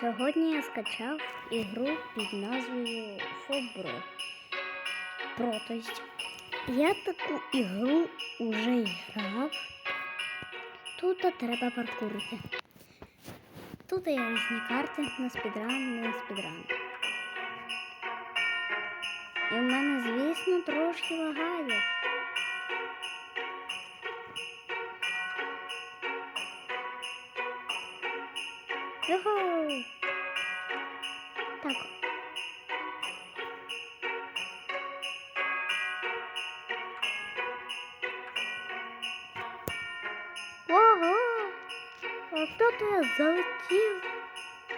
Сьогодні я скачав ігру під назвою Фобро. Про, то я таку ігру уже грав. Тут треба паркурити. Тут є різні карти на спідран, не спідран. І в мене, звісно, трошки лагає. Так. Ого! А хто то залетів?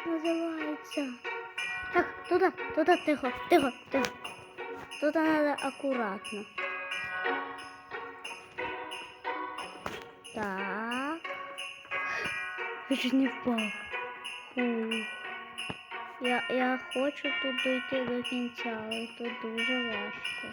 Називається. Так, туди, туди, тихо, тихо, тихо. Тут треба акуратно. Так. Я чуть не впав. Я, я хочу тут дойти до кінця, але тут дуже важко.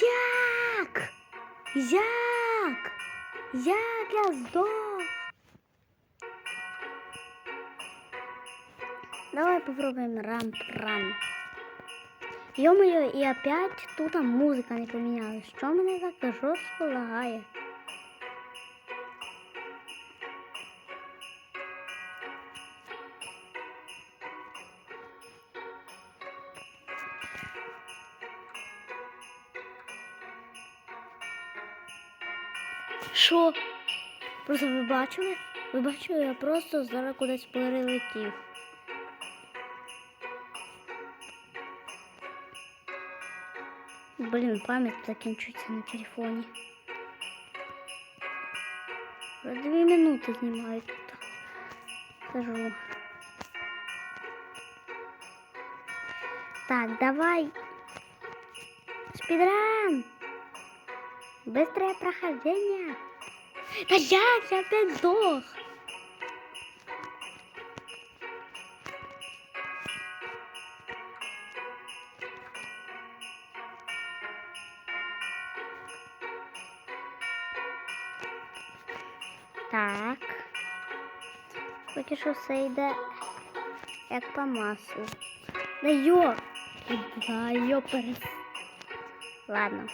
Як? Як? Як я здох? Давай попробуем рамп-ран. Ё-моё, и опять тут музыка не поменялась. Что мене так жорстко лагає? Що? Просто ви бачили? Ви бачили, я просто зараз кудись перелетів. Блин, память закінчується на телефоні. Вже дві минути знімаю тут. Кажу. Так, давай. Спидран. Быстрое прохождение. Да як я опять сдох? Так. Поки що все йде як по маслу. Да йо! Да йо перес. Ладно.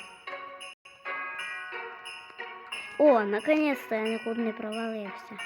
О, наконец-то я нікуди не провалився.